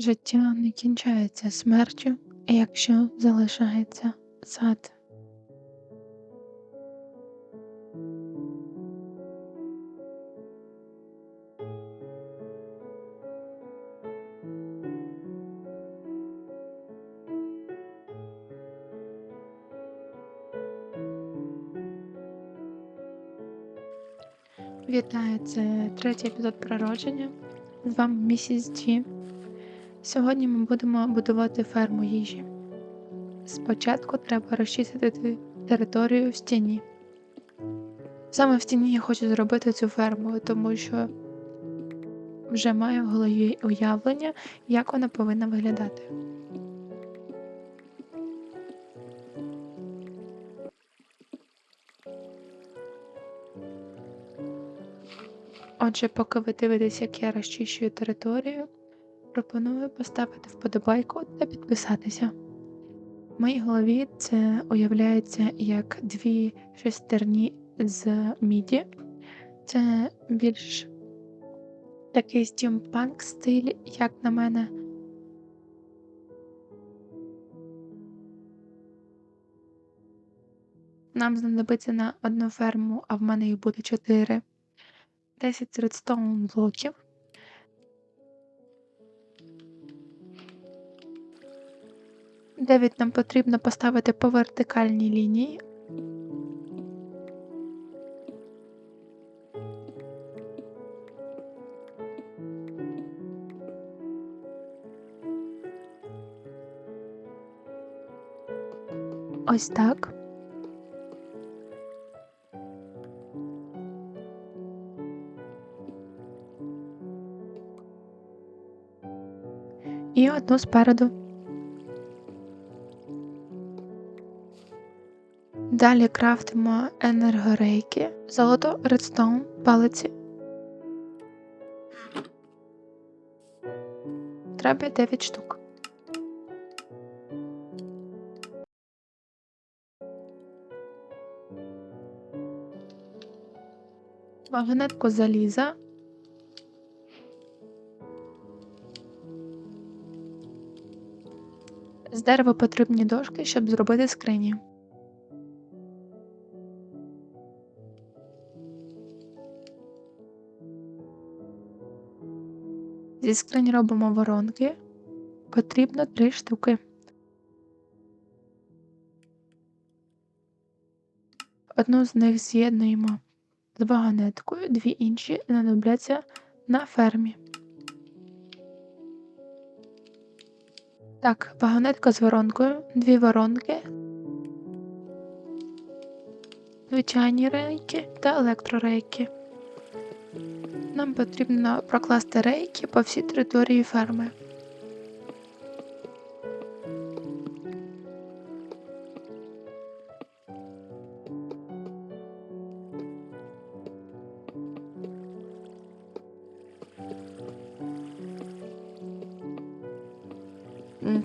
Життя не кінчається смертю, якщо залишається сад. Вітаю, це третій епізод природження. З вами місіс Джі. Сьогодні ми будемо будувати ферму їжі. Спочатку треба розчистити територію в стіні. Саме в стіні я хочу зробити цю ферму, тому що вже маю в голові уявлення, як вона повинна виглядати. Отже, поки ви дивитесь, як я розчищую територію, пропоную поставити вподобайку та підписатися. В моїй голові це уявляється як дві шестерні з міді. Це більш такий стімпанк стиль, як на мене. Нам знадобиться на одну ферму, а в мене їх буде чотири. 10 редстоун блоків. Дев'ять нам потрібно поставити по вертикальній лінії. Ось так. І одну спереду. Далі крафтимо енергорейки, золото, редстоун, палиці. Треба 9 штук. Вагонетку заліза. З дерева потрібні дошки, щоб зробити скрині. Зі скринь робимо воронки. Потрібно три штуки. Одну з них з'єднуємо з вагонеткою, дві інші знадобляться на фермі. Так, вагонетка з воронкою, дві воронки, звичайні рейки та електрорейки. Нам потрібно прокласти рейки по всій території ферми.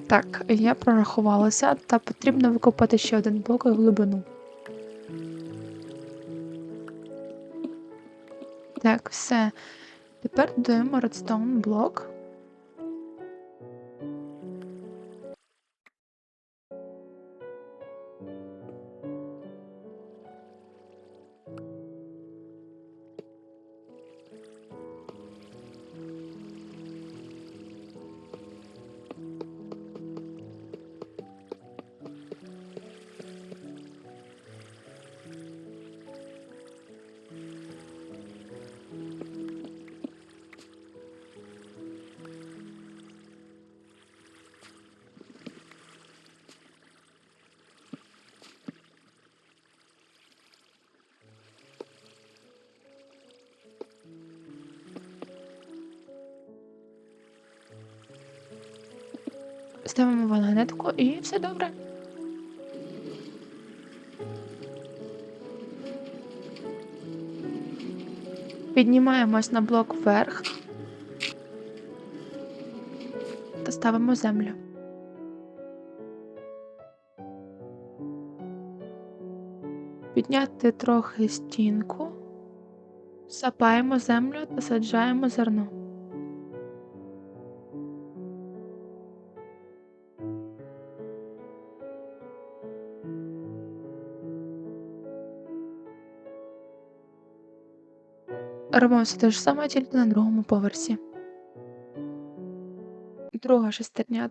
Так, я прорахувалася, та потрібно викопати ще один блок у глибину. Так, все. Тепер додаємо редстоун блок. Ставимо вагонетку і все добре. Піднімаємось на блок вверх та ставимо землю. Підняти трохи стінку, сапаємо землю та саджаємо зерно. Робимо все те ж саме, тільки на другому поверсі. Друга шестерня.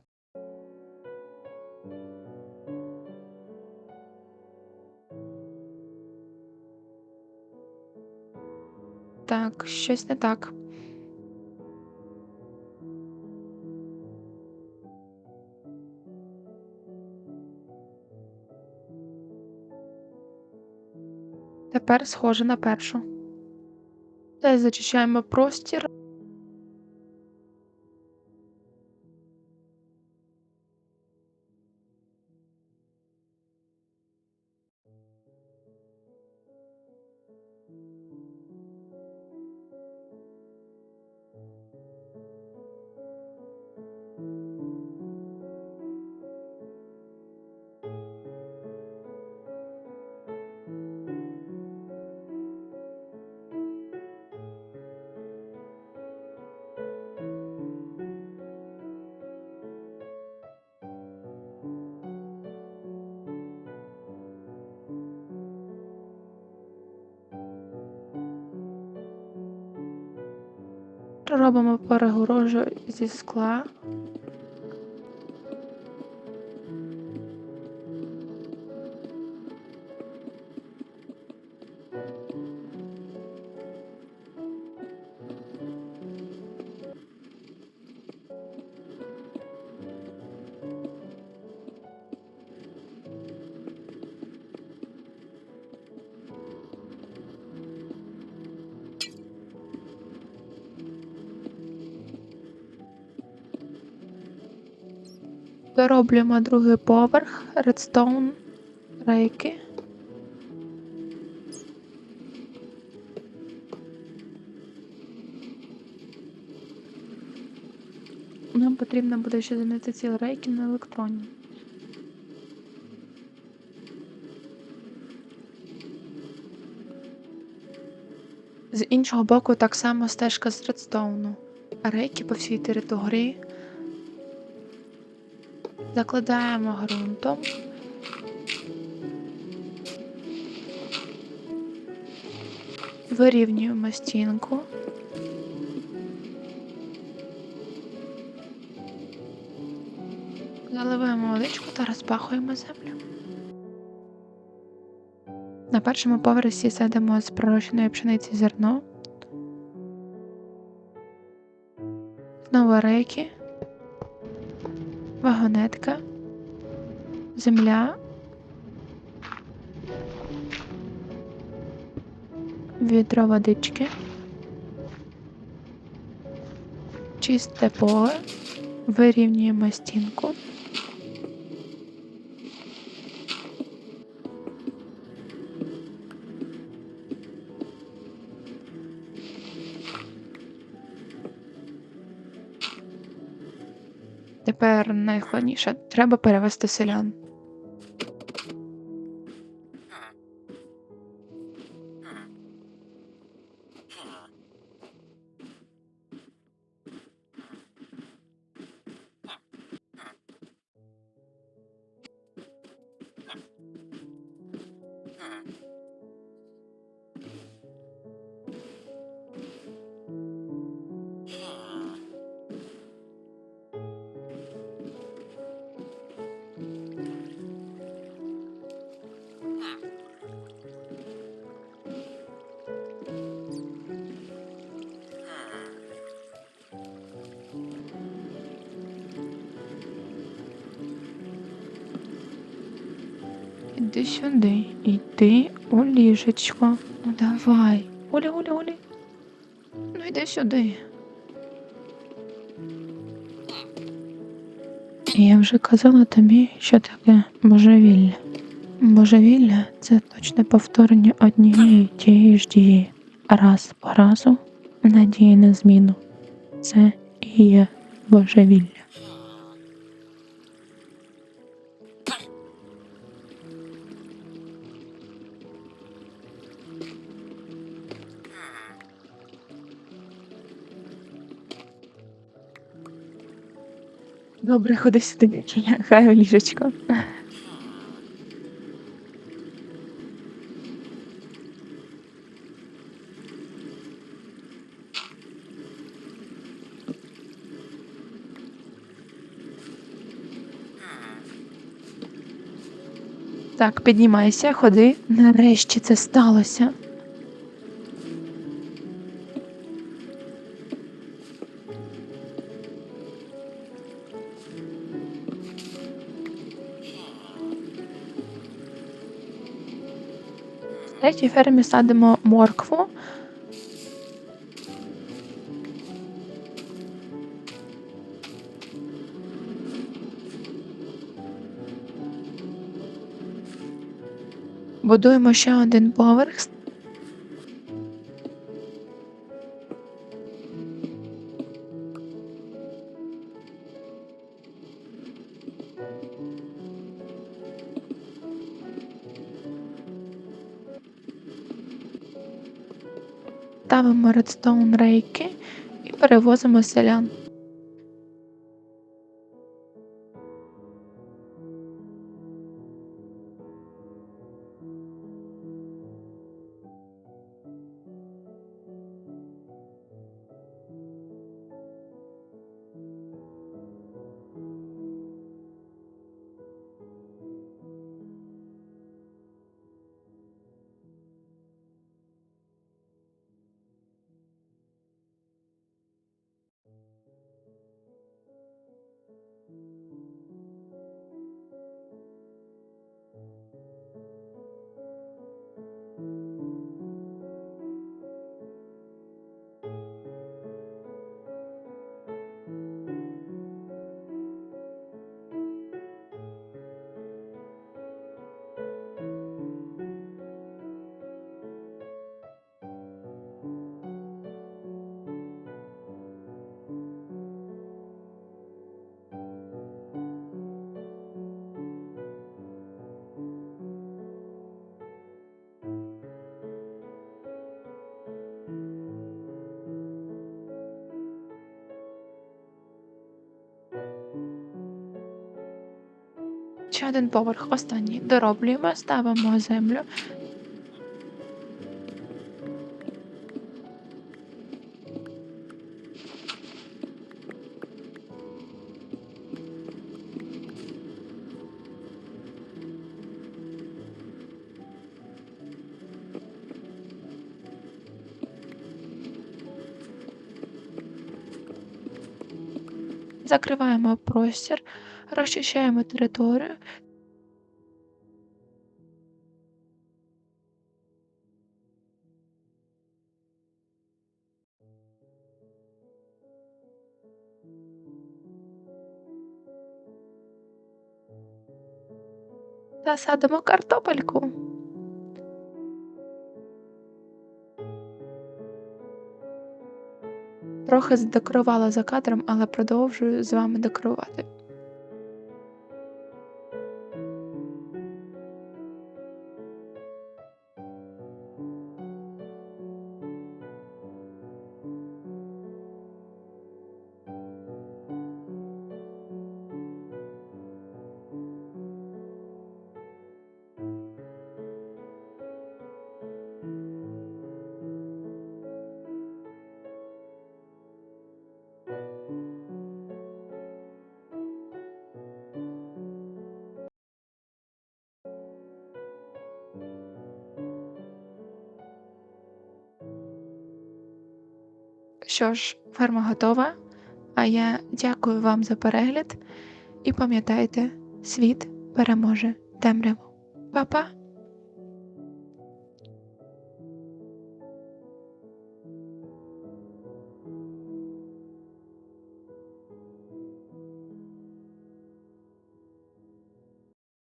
Так, щось не так. Тепер схоже на першу. Далі зачищаємо простір. Робимо перегорожу зі скла. Дороблюємо другий поверх, редстоун, рейки. Нам потрібно буде ще замінити ці рейки на електронні. З іншого боку, так само стежка з редстоуну. Рейки по всій території закладаємо ґрунтом. Вирівнюємо стінку. Заливаємо водичку та розпахуємо землю. На першому поверсі садимо з пророщеної пшениці зерно. Знову рейки вагонетка, земля, відро водички, чисте поле, вирівнюємо стінку. Тепер найголовніше треба перевести селян. Іди сюди, іди у ліжечко. Ну давай. Оля, Оля, Оля. Ну йди сюди. Я вже казала тобі, що таке божевілля. Божевілля це точне повторення однієї тієї ж дії. Раз по разу надії на зміну. Це і є божевілля. Добре, ходи сюди. Хай ліжечко. Так, піднімайся, ходи. Нарешті це сталося. Третій фермі садимо моркву. Будуємо ще один поверх. Ставимо редстоун рейки і перевозимо селян. Ще один поверх, останній. Дороблюємо, ставимо землю. Закриваємо простір, розчищаємо територію. Та садимо картопельку. Трохи задекорувала за кадром, але продовжую з вами декорувати. Що ж, ферма готова. А я дякую вам за перегляд і пам'ятайте, світ переможе темряву. Па-па!